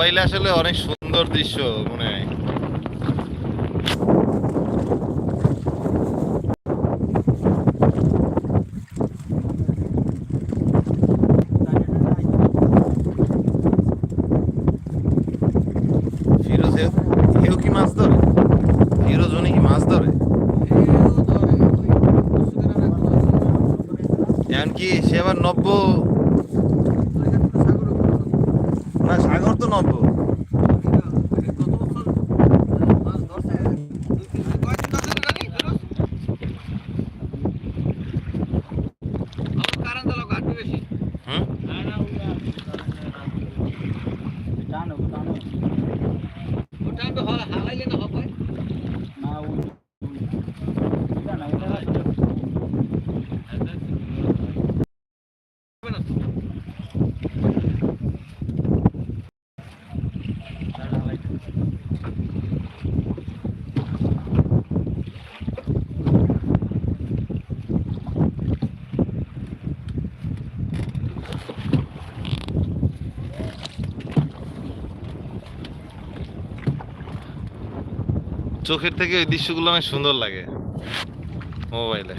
মোবাইলে আসলে অনেক সুন্দর দৃশ্য মনে হয়। কি সে আবার নব্য 好了喊了一声 চোখের থেকে ওই দৃশ্যগুলো অনেক সুন্দর লাগে। মোবাইলে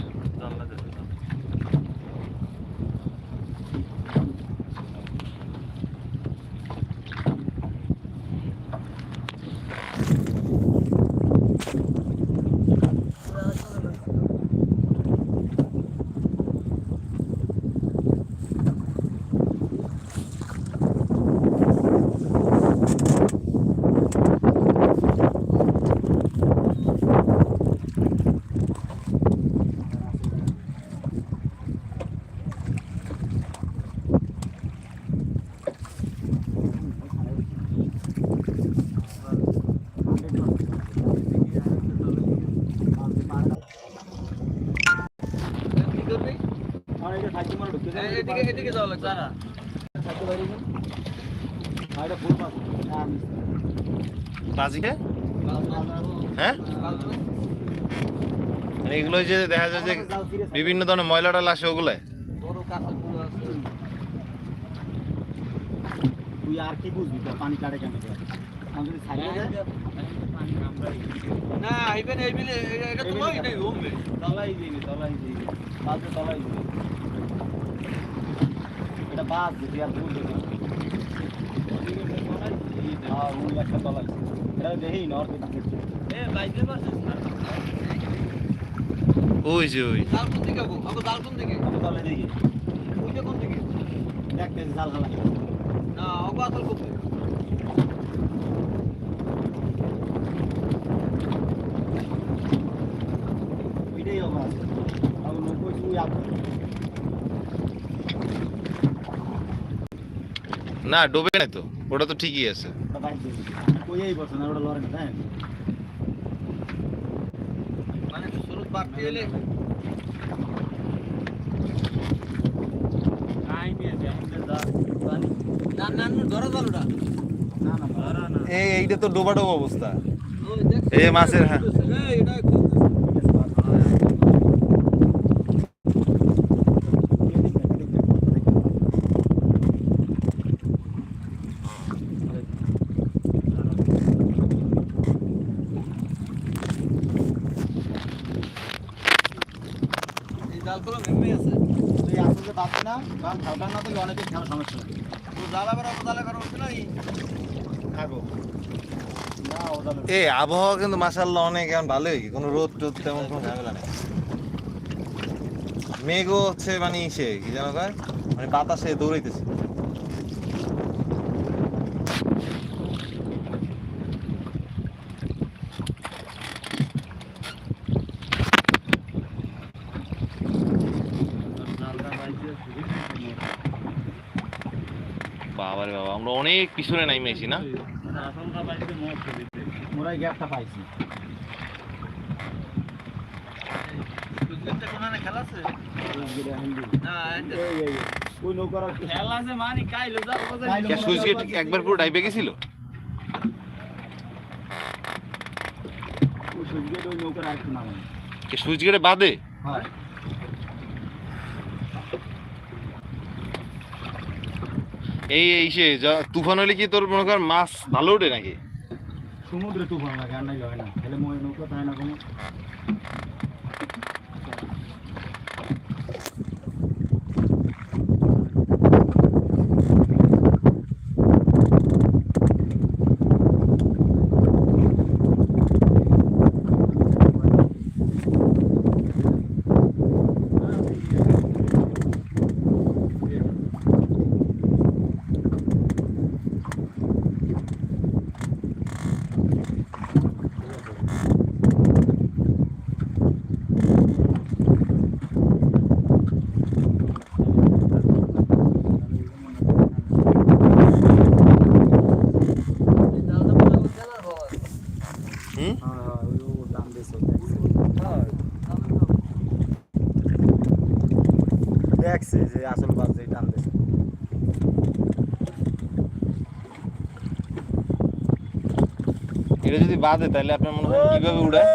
এদিকে যাওয়া লাগবে বাজিকে? হ্যাঁ? মানে এগুলো যে দেখা যায় যে বিভিন্ন ধরনের ময়লা টয়লা আসে ওগুলো তুই আর কি বুঝবি? পানি কাটে কেন ছাড়িয়ে না আইবেন আইবেন এটা তো নয় এটাই হোমবে তলাই দিবি তলাই বাজে তলাই দিবি এটা বাজ দিবি আর ভুল দেখি ওই একটা তলাই এটা দেখি নর ওই যে ওই। জাল কোন দিকে গো? আগে জাল কোন দিকে? আমি তলাই দেখি। ওইটা কোন দিকে? দেখতে জাল হালা না অগো আসল কোন দিকে ওইটাই আমার আমি নব্বই তুই আপনি না ডোবে নাই তো। ওটা তো ঠিকই আছে। এই মানে শুরু বাড়তে এলে না না না ধরা জালটা না না ধরা না। এই এইটা তো ডোবা ডোবা অবস্থা। ওই দেখ এ মাছের, হ্যাঁ। এই এটা খুব এই জালগুলো মেমে আছে তুই আসলে পাচ্ছি না কারণ খাওয়ার না তো অনেকে খেয়াল সমস্যা হবে তো জ্বালা বেড়া জ্বালা বেড়া হচ্ছে না এই থাকো না ওটা এ আবহাওয়া কিন্তু মাসাল্লাহ অনেক এখন ভালোই। কোনো রোদ টোদ তেমন কোনো ঝামেলা নেই। মেঘও হচ্ছে মানে সে কি যেন কয়? মানে বাতাসে দৌড়াইতেছে। বাবারে বাবা আমরা অনেক পিছনে নাইমেছি না? মোরাই গ্যাপটা পাইছি। মানে একবার পুরো ডাইবে গেছিল? সুইচ গেটে বাদে হয়। এই এই সে য- তুফান হলে কি তোর মনে কর মাছ ভালো ওঠে নাকি? সমুদ্রে তুফান লাগে আর নাইলে হয় না। তাহলে মই নৌকা তাই না কোনো এই জালটা মনে হচ্ছে না ভয় হুম হ্যাঁ হ্যাঁ ওই ও দাম দিয়েছে দেখছে যে আসল বাস যে টান দিয়েছে এটা যদি বাদে তাহলে আপনার মনে হয় কীভাবে উড়ায়?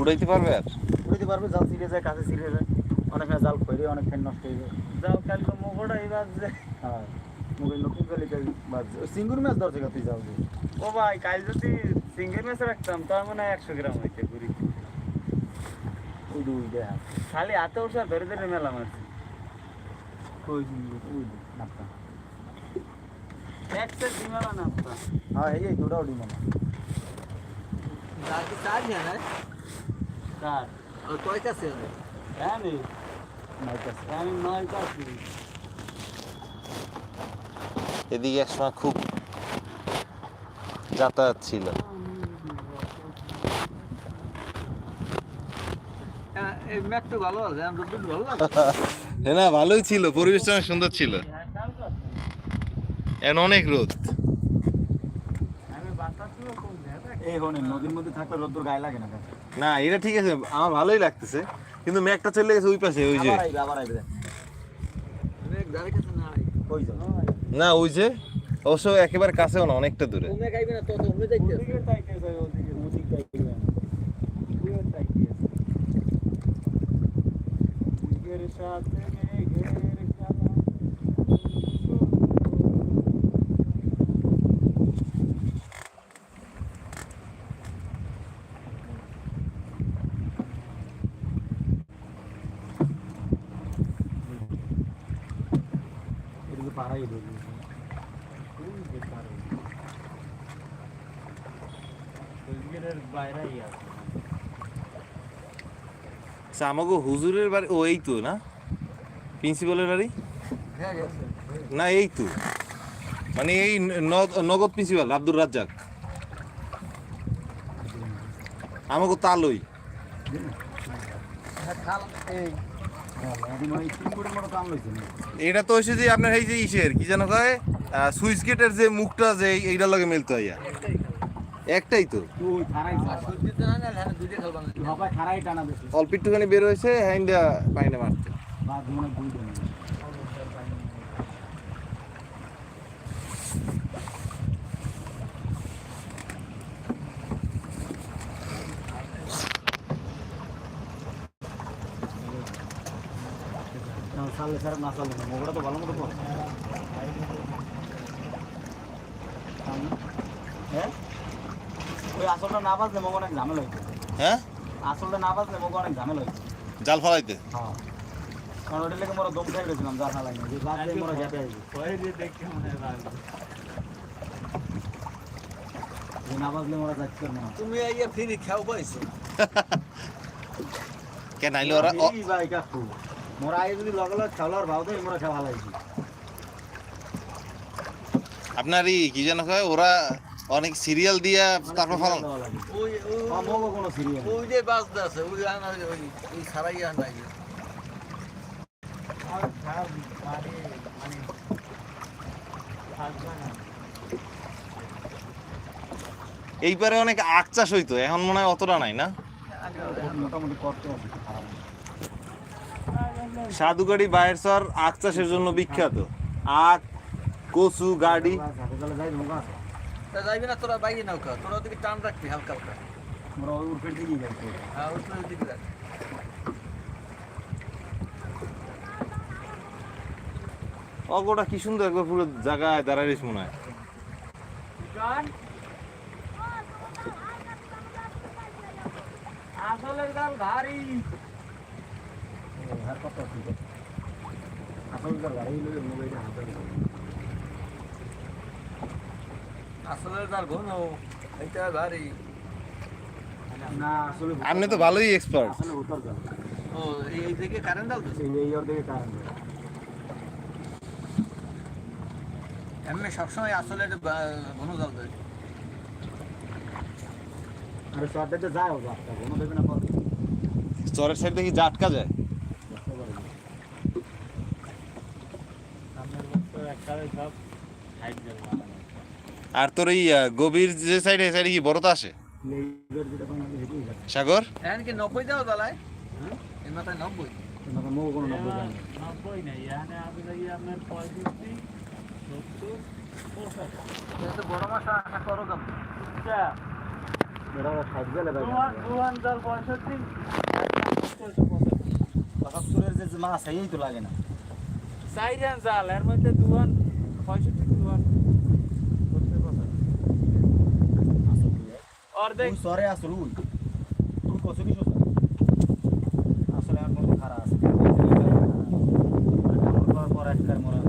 উড়াইতে পারবে আর? উড়িতে পারবে জাল ছিঁড়ে যায় কাছে ছিঁড়ে যায়। অনেক জাল খৈরে অনেক ফেন নষ্ট হয়ে যায়। জাল কালকে মোগড়া এই বাজছে। হ্যাঁ মুখে নতুন জালি কাজ বাজছে। সিঙ্গুর মাছ ধরছে কত যাও যে ও ভাই কাল যদি সিঙ্গেল ম্যাচ রাখতাম তার মানে একশো গ্রাম হইতে ঘুরি ওই দুই দেয়া খালি হাতে উঠা ধরে ধরে মেলা মারছি। ওই সিঙ্গুর? ওই নাপটা এক সেট মেলা না হ্যাঁ এই এই দুটা ওডি মামা জালটি চার জন है কার और कोई कैसे है আমি নাইতাছে আমি নয় কাছি এদিকে একসময় খুব যাতায়াত ছিল এই ম্যাকটু ভালো আছে আমরা দুধ ভালো লাগে হ্যাঁ না ভালোই ছিল পরিবেশটা অনেক সুন্দর ছিল রোদ্দুর গায়ে লাগে না কেন? না এটা ঠিক আছে আমার ভালোই লাগতেছে। কিন্তু মেঘটা চলে গেছে ওই পাশে ওই যে। না ওই যে। অবশ্য একেবারে কাছেও না অনেকটা দূরে। তুমি খাইবে না তো তুমি দেখতে ওদিকে তাইতে যাই ওদিকে ওদিক তাইতে যাই মেঘের সাথে মেঘের খেলা। এদিকে পাড়াই ধরবি বাইরেই আছে আচ্ছা আমাকে হুজুরের বাড়ি, ও এই তো, না? প্রিন্সিপালের বাড়ি? হ্যাঁ না, এই তো। মানে এই নগদ প্রিন্সিপাল, আব্দুর রাজ্জাক। আমাকে তালই। হ্যাঁ। এটা তো হচ্ছে যে আপনার এই যে ইসের, কি যেন কয় সুইচ গেটের যে মুখটা যে এইটার লগে মিলতো ইয়া একটাই তো। অল্প একটুখানি বের হয়েছে হ্যান্ডা পাইনে মারতে। স্যার না চালে না তো ভালো মতো পড়ে। হ্যাঁ? ওই আসলটা না বাজলে মগ অনেক ঝামেলা হয়েছে হ্যাঁ? আসলটা না বাজলে মগ অনেক ঝামেলা হয়েছে জাল ফালাইতে? হ্যাঁ। কারণ ওটা লেগে মোরা দম খাই গেছিলাম যা হালাই না যে বাজলে মোরা যেতে আসবে। ওই যে দেখে মনে হয় না বাজলে মোরা যাচ্ছে না তুমি আইয়া ফিরি খাও পাইছো কেন আইলে ওরা? ও- এই ভাই কাকু। মোরা আগে যদি লগে লগে খাওয়ার ভাও দেয় মোরা খাওয়া হালাইছি আপনার কি যেন কয় ওরা অনেক সিরিয়াল দিয়া তারপর ফালান ওই ওই মগো কোনো সিরিয়াল ওই যে আছে ওই আনা ওই ওই সারাই আনা এই পারে অনেক আখ চাষ হইতো এখন মনে হয় অতটা নাই না। সাধুগাড়ি বাইরের সর আখ চাষের জন্য বিখ্যাত। আখ কচু গাড়ি। তা যাইবি না তোরা বাইরে নৌকা তোরা ওদিকে টান রাখবি হালকা হালকা। মোরা ওই উর্ফের দিকেই যাইতে হ্যাঁ তোর দিকে রাখ। অগোটা কি সুন্দর একবার পুরো জায়গায় দাঁড়াইস মনে হয়। আসলে গাল ভারী। আর কত আছে। আসল গাড়ি লই হাতে আসলে তার ঘন এটা ভারী না আসলে আপনি তো ভালোই এক্সপার্ট আসলে উত্তর গাল ও এই থেকে কারেন্ট দাও এই এই ওর দিকে কারণ এমনি সবসময় আসলে ঘন জল দেয়। আরে সব দিতে যায় ও বাচ্চা দেবে না চরের সাইড দেখি জাটকা যায়। সব হাইট আর তোর এই গভীর যে সাইডে সাইডে কি বড় তো আসে সাগর নব্বই হ্যাঁ? নব্বই। নেই আমি পঁয়ষট্টি বড় মাছ আশা করো কেমন পঁচাত্তরের যে মাছ এই তো লাগে না। চাইরান জাল এর মধ্যে দুহান পঁয়ষট্টি অর্ধেক। সরে আসল উই তুই কত কিছু আসলে আর কোনো খারাপ আছে। পর পর একবার মরা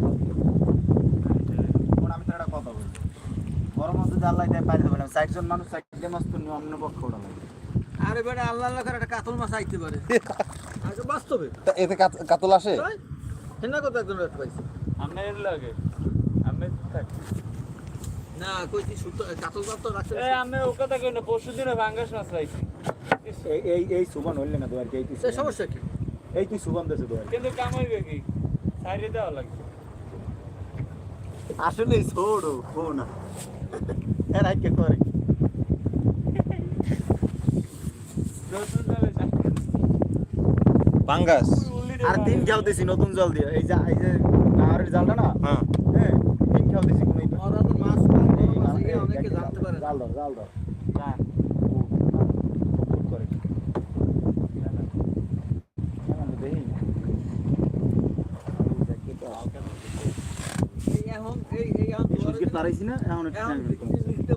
কোন আমি তো একটা কথা বলি। বড় মাছ যদি আল্লাহ দেয় পারি দেবেন চারজন মানুষ চারটে মাছ তো অন্য পক্ষ ওটা লাগে আরে বেটা আল্লাহ আল্লাহ করে একটা কাতল মাছ আইতে পারে। আগে বাস্তবে? এতে কাতল আসে? হেনা কত একজন পাইছে? এর লাগে। আমি না কইছি সুতো কাতল মাছ তো রাখছে এই আমি ও কথা কই না পরশু দিনে ভাঙ্গাস মাছ পাইছি। এই এই এই সুবান হইলে না দোয়ার এই তুই সে সমস্যা কি? এই তুই সুবান দেছে দোয়ার? কিন্তু কাম হইবে কি? সাইডে দেওয়া লাগবে। আসলে ছোড়ো ও না এর আইকে করে? জলে পাঙ্গাস। আর তিন খেয়াল দিছি নতুন জল দিয়ে। এই যে এই যে নাহরের জালটা না হ্যাঁ হ্যাঁ তিন খেয়াল দিছি কোনো ওরা তো মাছ পায়, বড় মাছ নিয়ে অনেকে জানতে পারে না। জাল দাও জাল দাও না করে দেখি এই এখন এই এই না? এখন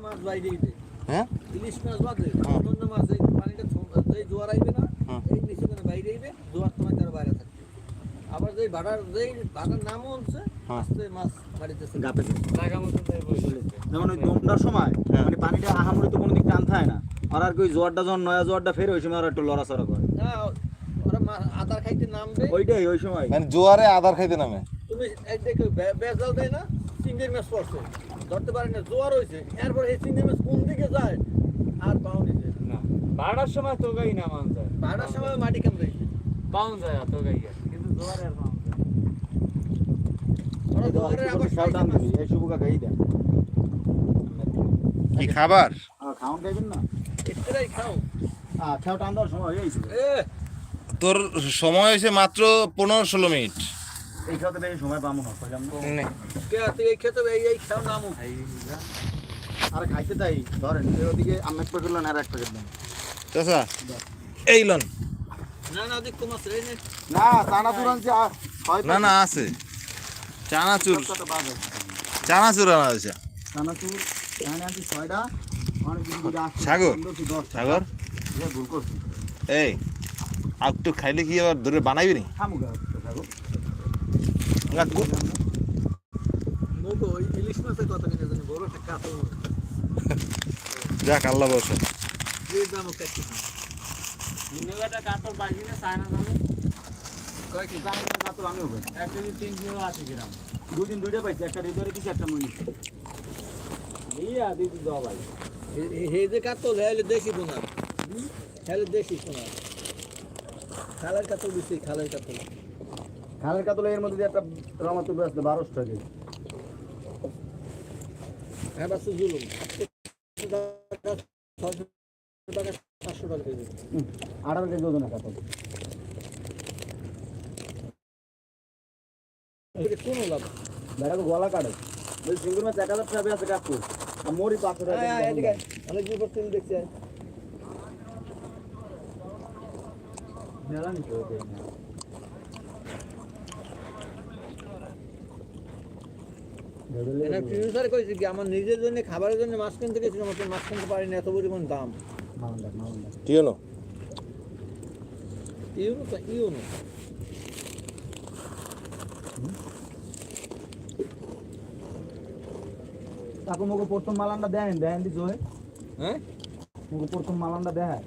মাছ বাইরে দিতে হ্যাঁ? ইলিশ মাছ বাদে। হ্যাঁ। অন্য মাছ এই পানিটা জোয়ার আইবে না হ্যাঁ। এই নিচে করে বাইরে আইবে জোয়ার তোমার বাইরে থাকবে। আবার যেই ভাড়ার যেই ভাড়ার নামও হচ্ছে হ্যাঁ। আস্তে মাছ গাপে যেমন ওই দমটার সময় হ্যাঁ। মানে পানিটা আহামরি তো কোনো দিক টান থাকে না। আর আর ওই জোয়ারটা যখন নয়া জোয়ারটা ফের ওই সময় ওরা একটু লড়াচড়া করে। না ওরা মা- আদার খাইতে নামবে। ওইটাই ওই সময়। মানে জোয়ারে আদার খাইতে নামে। তুমি দেখো বেজাল দেয় না চিংড়ির মাছ পড়ছে। ধরতে পারে না জোয়ার হয়েছে এরপর এই চিংড়ির মাছ কোন দিকে যায়? আর পাও নিতে না। ভাড়ার সময় তো গাই না মান যায়। ভাড়ার সময় মাটি কাম দেয় পাউন যায় তো গাই কিন্তু জোয়ারে আর দিবি, এই শুভ কাকা এই দেন কি খাবার? খাওয়ান খাইবেন না? খাও। টান দেওয়ার সময় হয়েছিল এ। তোর সময় হয়েছে মাত্র পনেরো ষোলো মিনিট। এই বেশি সময় পাবো না। এই খেতে এই এই খাও নামো আর খাইতে তাই ধরেন। এই ওদিকে আমি এক প্যাকেট আর এক প্যাকেট দেন চাচা। এই লন। না না না। না আছে। চানাচুর। চানাচুর আনা হয়েছে। চানাচুর ছয়টা। সাগর? সাগর। এই একটু খাইলে কি আবার ধরে বানাইবি নি? যাক আল্লাহ বসে কাতর কি জানি না। দুদিন দুইটা পাইছি একটা কিছু একটা মনে ইয়া দিদি দাও ভাই হে যে কাতল হেলে হেলে খালের কাতল বেশি খালের কাতল। খালের কাতল এর মধ্যে দিয়ে একটা রমাতুল আসলে বারোশো টাকা। হ্যাঁ বাস জুলুম। টাকা সাতশো টাকা কেজি। আঠারো কেজি ওজনের কাতল। কোনো লাভ বেড়া গলা কাটে। সিঙ্গুর মাছ এক হাজার টাকা আছে কাকু আর মরি পাঁচশো টাকা কেজি এদিকে দাম। অনেক দিন তুমি দেখছি মেলা নিতে হবে। এখানে producer কইছে কি আমার নিজের জন্য খাবারের জন্য মাছ কিনতে গেছিলাম মাছ কিনতে পারিনি এত পরিমাণ দাম। ইউনো তো তাকে মুখে প্রথম মালানটা দেন দেন দিছো হ্যাঁ? মুখে প্রথম মালানটা দেয়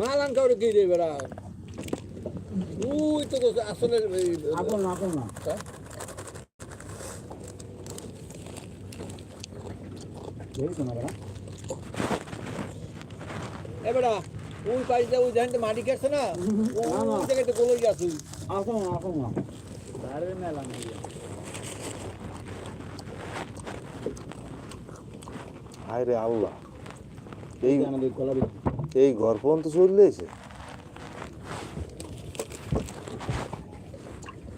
মালান কাউরে কি দেবে বেড়া? ওই তো তো আসলে আপন না আপন না। হ্যাঁ? এই তো না বড়া। এ বেড়া ওই পাইছে ওই জানতে মাটি কেছে না? ওই জায়গাতে গোলে গেছে। আপন না আপন না। ধারে মেলা হায় রে আল্লাহ। এই এই ঘর পর্যন্ত চলে এসে।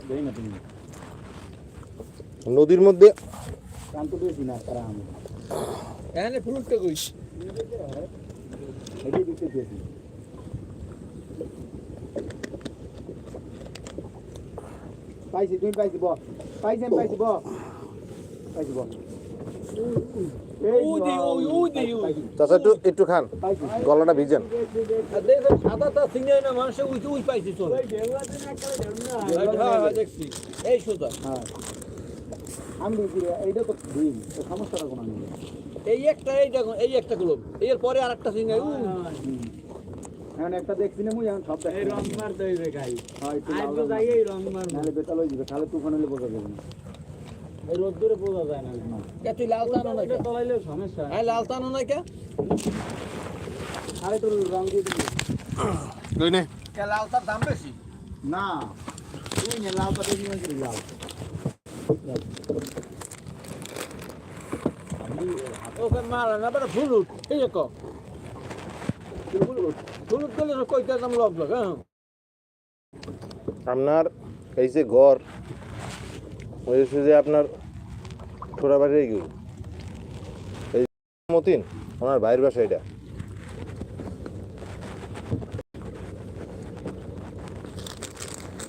দেই না তুমি। নদীর মধ্যে পেয়েছি পাইছি তুমি পাইছি বল পাইছি আমি পাইছি বল পাইছি বল চাচা একটু একটু খান। গলাটা ভিজেন। আর সাদাটা সিঙ্গে না মানুষ ওই ওই পাইছে চল। হ্যাঁ হ্যাঁ এই হ্যাঁ। আমি এইটা তো দিন সমস্যাটা কোনো এই একটা এই দেখো এই একটা গুলো এর পরে আর একটা সিঙ্গে এখন একটা দেখছি না মুই এখন সব দেখছি। রং মার দইবে গাই। হয় একটু আজ লাল তো যাই এই রং মার নাহলে বেতাল হয়ে যাবে তাহলে তুফান হলে বোঝা যাবে না। এই রোদ্দুরে বোঝা যায় না কে তুই লাল টানো না তলাইলে সমস্যা। হ্যাঁ লাল টানো না কে আর একটু রং দিয়ে দিবি। কই নে। কে লাল তার দাম বেশি? না তুই নে লাল পাতা দিয়ে দিবি লাল? ওকে মারা না বড় ফুলুট এই দেখো ফুলুট ফুলুট করলে কইতে দাম লগ লগ হ্যাঁ। আপনার এই যে ঘর ওই যে আপনার ছোড়া বাড়ির গেল। এই মতিন, ওনার বাইরের বাসা এটা।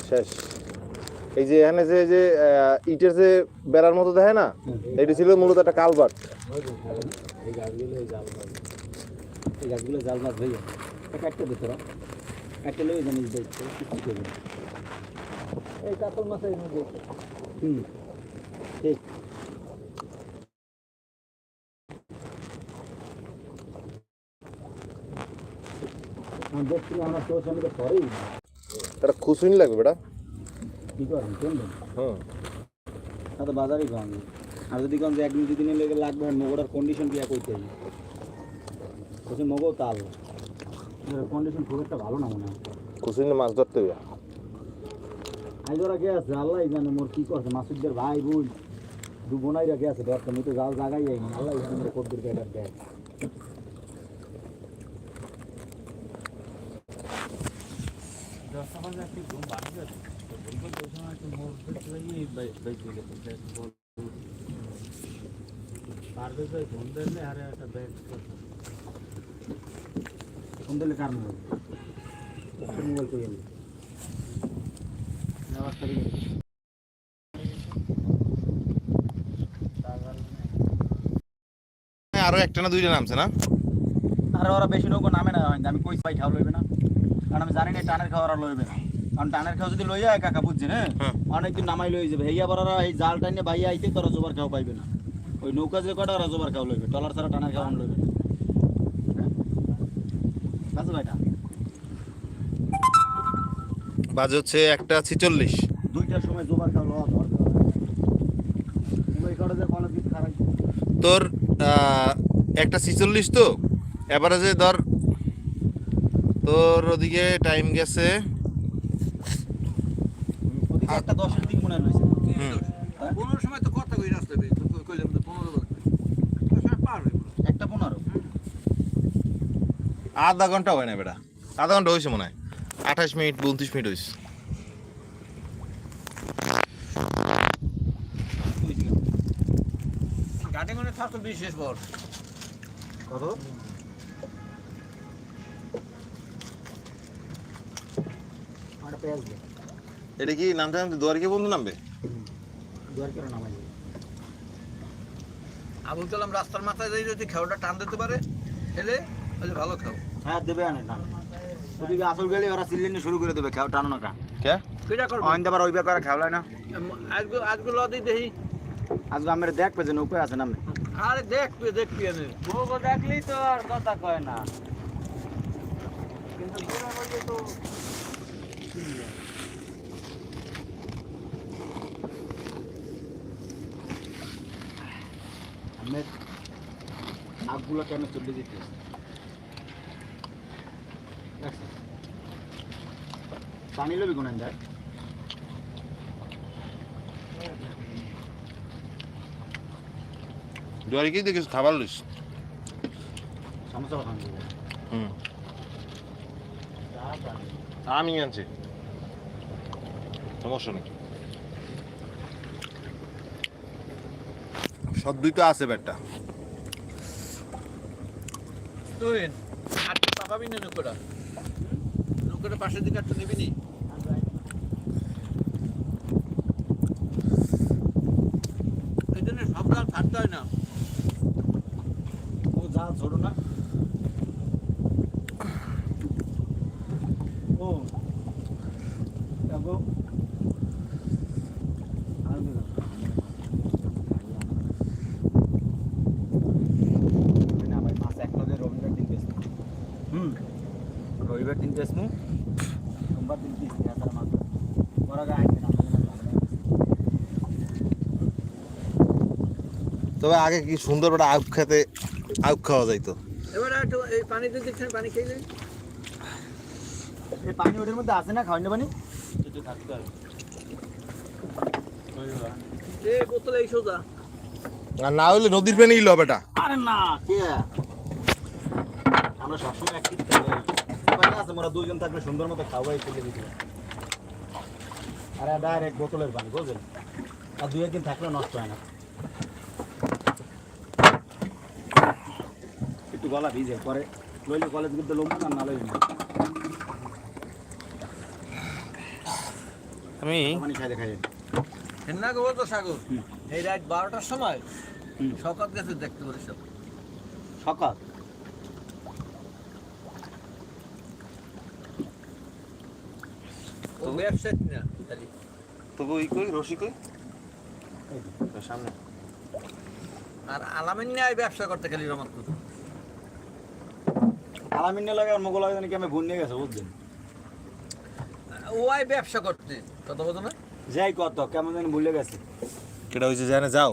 শেষ। এই যে এখানে যে যে ইটের যে বেড়ার মতো দেখে না এটি ছিল মূলত একটা কালবাট। এই জাল মাছ হুম ঠিক তোর খুশুনি লাগবে বেটা। কি করবেন শুনবেন হুম তা বাজারই কম আর যদি কম যে একদিন দুদিনের লেগে লাগবে মগোটার কন্ডিশন কি করতে হবে? বলছে মগও তাল। কন্ডিশন খুব একটা ভালো না মনে হয়। খুশুনি মাছ ধরতে হবে আজ ওরা কে আছে আল্লাহ জানে মোর কি করছে মাসুদদের ভাই বোন। দু বোনাই রেখে আছে দরকার আমি তো যাও জায়গায় যাইনি আল্লাহ জানে কদ্দুর ব্যাটার দেয় দিলে কার মোবাইল মোবাইল কই গেল নেওয়ার সারি আরও একটা না দুইটা নামছে না? আর ওরা বেশি লোক নামে না হয় আমি কই ভাই খাওয়া লইবে না? কারণ আমি জানি না টানের খাওয়া ওরা লইবে না। কারণ টানের খাওয়া যদি লইয়া হয় কাকা বুঝছে না? হুম। অনেকদিন নামাই লই যাবে। হেয়া বড়রা এই জাল টাইনে ভাইয়া আইতে তোরা জোবার খাওয়া পাইবে না। ওই নৌকা যে কটা ওরা জোবার খাওয়া লইবে। টলার ছাড়া টানের খাওয়া লইবে না। ভাইটা। বাজে হচ্ছে একটা ছিচল্লিশ। দুইটার সময় জোবার খাওয়া তোর আহ, একটা ছিচল্লিশ তো? এবারে যে ধর তোর ওদিকে টাইম গেছে ওদিকে একটা দশের দিক মনে পনেরো সময় তো কথা কই রাস্তা কইলাম তো পনেরো সময় পার হইব। একটা পনেরো। আধা ঘণ্টা হয় না বেটা। আধা ঘণ্টা হয়েছে মনে হয়। আঠাশ মিনিট উনত্রিশ মিনিট হয়েছে কত? এটা কি নামতে নামতে? দুয়ারকে বন্ধু নামবে? দুয়ার নামাই আবুল কালাম রাস্তার মাথায় যাই যদি খেওয়াটা টান দিতে পারে এলে তাহলে ভালো খাও হ্যাঁ দেবে আনে না। ওদিকে আসল গেলে ওরা সিলিন্ডার শুরু করে দেবে খাও টানো না কা। কে? কেটা করব? অইন দেবার ওই ব্যাপারে খাওয়ালাই না। আজকে আজকে লদি দেখি আজকে আমার দেখবে যে নৌকা আছে না আমি আরে দেখবি দেখবি আমি বউকে দেখলেই তো আর কথা কয় না। কিন্তু তো আমি কেন চলে যেতে পানি লবি কোন যায় দুয়ারে কি দেখিস? খাবার লিস সমস্যা হুম। আমি আনছি। সমস্যা নেই সদ্যই তো আছে ব্যাটটা তুই তুই পাবি না নৌকোটা নৌকোটা পাশের দিকে একটু নিবি নি এই জন্য সব গাছ ছাড়তে হয় না ও যা ছোট না ও দেখো আর দিন না ভাই মাছ এক লগে রবিবার দিন বেশ হুম রবিবার দিন বেশ মু সোমবার দিন পিস নিয়ে আসার মাছ ওরা গায়ে একদিন আমাদের তবে আগে কি সুন্দর একটা আউক খেতে আউক খাওয়া যাইতো। এবার একটু এই পানিতে দিচ্ছেন পানি খেলে এই পানি ওটার মধ্যে আছে না খাওয়ানো পানি? কিছু থাকতে হবে এ বোতলে এই সোজা। আর না হলে নদীর পানি লো বেটা আরে না কে? আমরা সবসময় এক কিছু পানি আছে মোরা দুজন থাকলে সুন্দর মতো খাওয়াই ফেলে দিতে আরে ডাইরেক্ট বোতলের পানি বুঝলেন? আর দুই একদিন থাকলে নষ্ট হয় না। গলা ভিজে পরে লইলে কলেজ করতে লম্বু না না লইলে আমি পানি খাইতে খাইয়ে হেন্না গো তো সাগর। এই রাত বারোটার সময়। সকাল গেছে দেখতে পারিস সব। সকাল ও না তবু ওই কই রশি কই? সামনে। আর আলামিন নিয়ে ব্যবসা করতে খালি রমত করতো আলামিন লাগে আর মোগল লাগে কি আমি ভুল নিয়ে গেছে ওয়াই ব্যবসা করতে। কথা বলতো না? যাই কত কেমন জানি ভুলে গেছে। কেটা হয়েছে জানে যাও।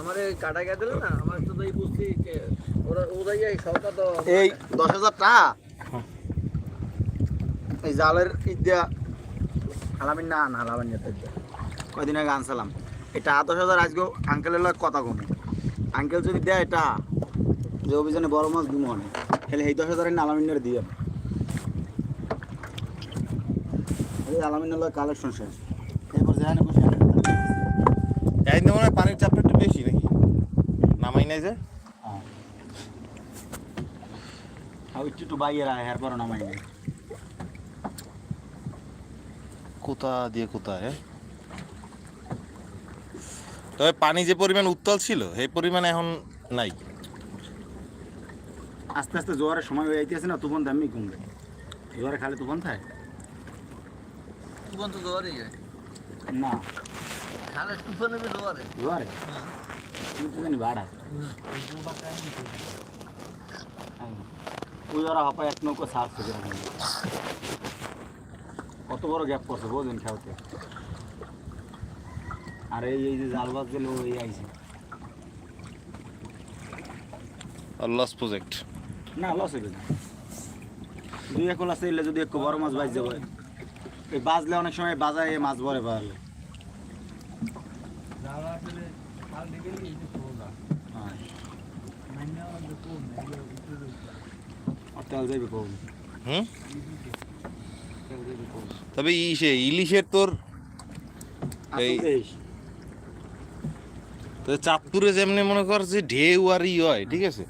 আমার কাটা গেছিল না আমার তো এই বুঝছি যে ওরা এই সরকার তো এই দশ হাজার টাকা এই জালের ইদ্যা হালামিন না আন হালামিন কয়দিন আগে আনছিলাম। এটা দশ হাজার আজকে আঙ্কেলের লগে কথা কমে। আঙ্কেল যদি দেয় এটা যে অভিযানে বড় মাছ দিব অনেক। তাহলে এই দশ হাজারের না আলামিনের দিয়ে আলামিনের লগে কালেকশন শেষ। এরপর যেখানে খুশি এই মনে হয় পানির চাপটা একটু বেশি নাকি? নামাই নাই যে? আর একটু বাইরে এরপর নামাই নেই। কোথা দিয়ে হ্যাঁ? তবে পানি যে পরিমাণ উত্তাল ছিল সেই পরিমাণ এখন নাই। আস্তে আস্তে জোয়ারের সময় হয়ে যাইতেছে না তুফান দামি কমবে জোয়ারে খালি তুফান থাকে তুফান তো জোয়ারই যায় না। খালে তুফান হবে জোয়ারে। জোয়ারে? কিন্তু জানি বাড়া। ওই ওরা হাপা এক নৌকো সার থেকে কত বড় গ্যাপ করছে বোঝেন খেলতে আর এই এই যে জালবাজ গেলে ওই আইছে। লস প্রজেক্ট না লস হইবে না। দুই একল আছে এলে যদি একটু বড় মাছ বাইজ যাবে এই বাজলে অনেক সময় বাজারে মাছ ভরে পারলে হ্যাঁ। তেল যাইবে কম হুম? তবে ইসে ইলিশের তোর এই- তো চাঁদপুরে যেমনি মনে কর যে ঢেউ আর ই হয় ঠিক আছে?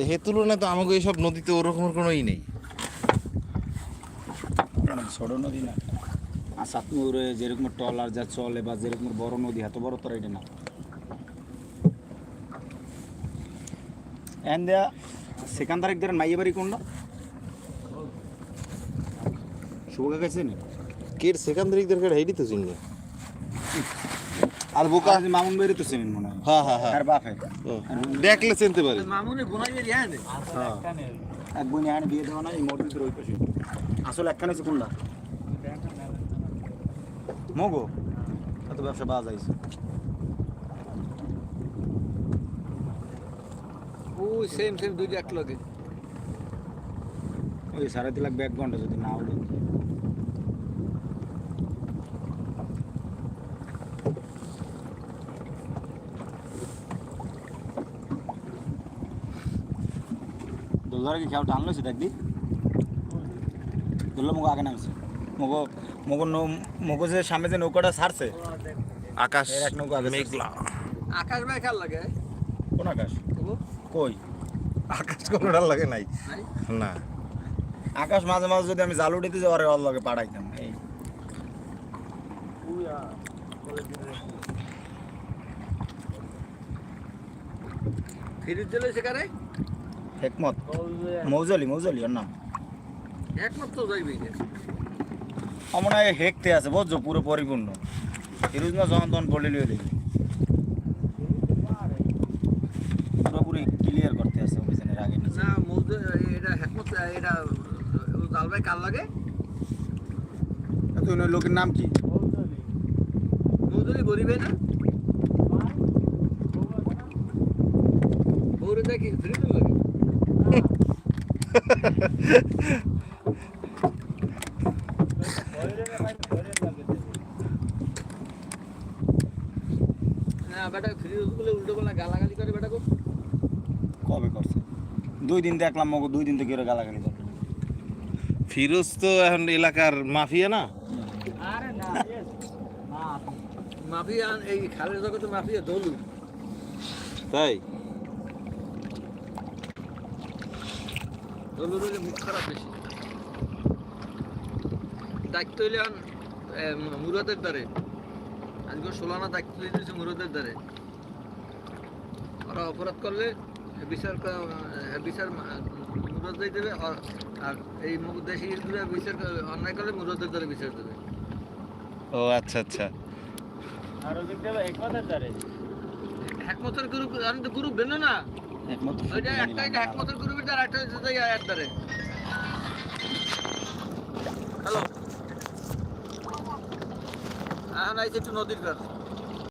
তো সে তুলনায় তো আমাকে এইসব নদীতে ওরকম কোনো ই নেই। ছোট নদী না। আর সাতমুরে যেরকম টলার যা চলে বা যেরকম বড় নদী এত বড় তোর এটা না। এন দেয়া সেখান তারিখ ধরেন মাইয়ে বাড়ি কোনটা? শুভ গেছে না কে সেখান তারিখ দরকার হেডি তো চিনি আর বোকা মামুন বাড়ি তো চিনেন মনে হয়। হ্যাঁ হ্যাঁ হ্যাঁ। আর বাপে। দেখলে চিনতে পারি। মামুনে গুনাই বেরিয়ে হ্যাঁ। এক বোন এখানে বিয়ে দেওয়া না এই মসজিদের ওই পাশে। আসলে একখানে আছে কোনটা? মগো? এত ব্যবসা বাজ আইছে। ওই সেম সেম দুইটা এক লগে। ওই সাড়ে তিন লাখ ব্যাগ ঘণ্টা যদি না হলো কি খেয়াল টানলো সে দেখবি দোল্লা মুখ আগে নামছে। মগো মগো নৌ- মগো যে সামনে যে নৌকাটা ছাড়ছে আকাশ এর এক নৌকা আগে মেঘলা। আকাশ ভাই খেয়াল লাগে? কোন আকাশ? কই? আকাশ কোনোটার লাগে নাই। নাই? না। আকাশ মাঝে মাঝে যদি আমি জাল উঠিতে যাওয়ার ওর লগে পাঠাইতাম এই। ফিরিজ দিলে সেখানে হেকমত। মৌজলি মৌজলি ওর নাম। একমাত্র যাইবি আমার মনে হেকতে আছে বুঝছ? পুরো পরিপূর্ণ। হিরুজ না যখন তখন বলে লিয়ে দেখি পুরোপুরি ক্লিয়ার করতে আছে অভিযানের আগে না এটা হেকমত এটা জাল কার লাগে? লোকের নাম কি? মৌজুলি গরিবে না বউরে দেখি ফিরিজ লাগে না বেটা ফিরিজগুলো উল্টো পাল্টা গালাগালি করে বেটা গো কবে করছে? দুই দিন দেখলাম মগো দুই দিন থেকে ওরা গালাগালি করে। ফিরোজ তো এখন এলাকার মাফিয়া না? মাফিয়া এই খালের জগতে মাফিয়া দলু। তাই? দলু রইলে মুখ খারাপ বেশি দায়িত্ব হইলে মুরাদের দ্বারে আজকে ষোলানা দায়িত্ব দিয়ে দিয়েছে মুরাদের দ্বারে ওরা অপরাধ করলে বিচার বিচার মা- মুরাদ দিয়ে দেবে আর- এই দেশি বিচার অন্যায় করলে মুরাদের দ্বারে বিচার দেবে ও আচ্ছা আচ্ছা আর ওদিক দিয়ে একমাত্র ধরে একমতের গ্রুপ আমি তো গ্রুপ ভিন্ন না একমত? ওইটা একটা এটা একমতের গ্রুপের দ্বারা একটা দ্বারে। হ্যালো হ্যাঁ না একটু নদীর কাছে।